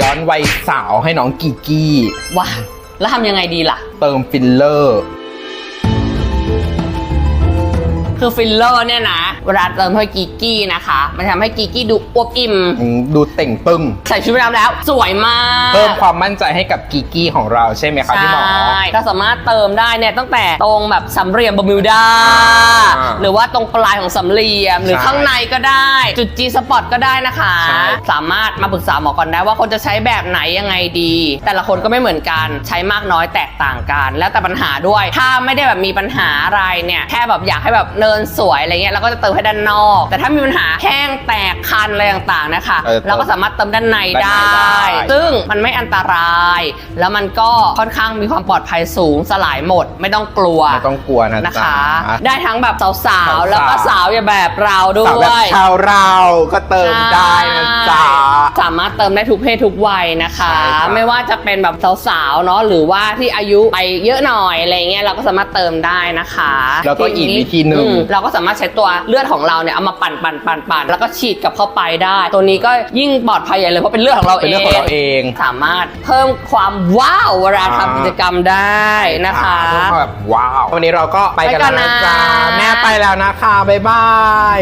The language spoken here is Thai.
ย้อนวัยสาวให้น้องกีกี้ว้าแล้วทำยังไงดีล่ะ เติมฟิลเลอร์ คือฟิลเลอร์เนี่ยนะ เวลาเติมให้กีกี้นะคะ มันทำให้กีกี้ดูอวบอิ่ม อืมดูเต่งตึง ใส่ชุดว่ายน้ำแล้ว สวยมาก เพิ่มความมั่นใจให้กับกีกี้ของเราใช่ไหมครับพี่หมอ ใช่เราสามารถเติมได้เนี่ยตั้งแต่ตรงแบบสำเหลี่ยมบอมิวดา อ่าหรือว่าตรงปลายของสำเหลี่ยม หรือใช่ข้างในก็ได้ จุด G spot ก็ได้นะคะ ใช่ สามารถมาปรึกษาหมอก่อนได้ว่าคนจะใช้แบบไหนยังไงดี แต่ละคนก็ไม่เหมือนกันใช้มากน้อยแตกต่างกัน แล้วแต่ปัญหาด้วย ถ้าไม่ได้แบบมีปัญหาอะไรเนี่ยแค่แบบอยากให้แบบเนินสวยอะไรเงี้ยเราก็จะเติมให้ด้านนอก แต่ถ้ามีปัญหาแห้งแตกคันอะไรต่างๆนะคะ เออเราก็สามารถเติมด้านในด้านในได้ได้ ซึ่งมันไม่อันตราย แล้วมันก็ค่อนข้างมีความปลอดภัยสูงสลายหมด ไม่ต้องกลัวไม่ต้องกลัวนะนะจ๊ะ คะ ได้ทั้งแบบสาวสาวๆๆแล้วก็สาวอย่าแบบเราด้สาววแบบย ชาวเราก็เติมได้นะจ๊ะสามารถเติมได้ทุกเพศทุกวัยนะคะ ใช่ครับ ไม่ว่าจะเป็นแบบสาวๆเนาะหรือว่าที่อายุไปเยอะหน่อยอะไรเงี้ยเราก็สามารถเติมได้นะคะแล้วก็อีกวิธีหนึ่ง อืมเราก็สามารถใช้ตัวเลือดของเราเนี่ยเอามาปั่นปั่นปั่นปั่นแล้วก็ฉีดกลับเข้าไปได้ ตัวนี้ก็ยิ่งปลอดภัยใหญ่เลยเพราะเป็นเลือดของเราเอง เป็นเรื่องของเราเอง สามารถเพิ่มความว้าวเวลาทำกิจกรรมได้นะคะ อ่าแบบว้าว วันนี้เราก็ไปกันไปกัแล้วนนะนะ จ๊ะแม่ไปแล้วนะคะ บ๊ายบาย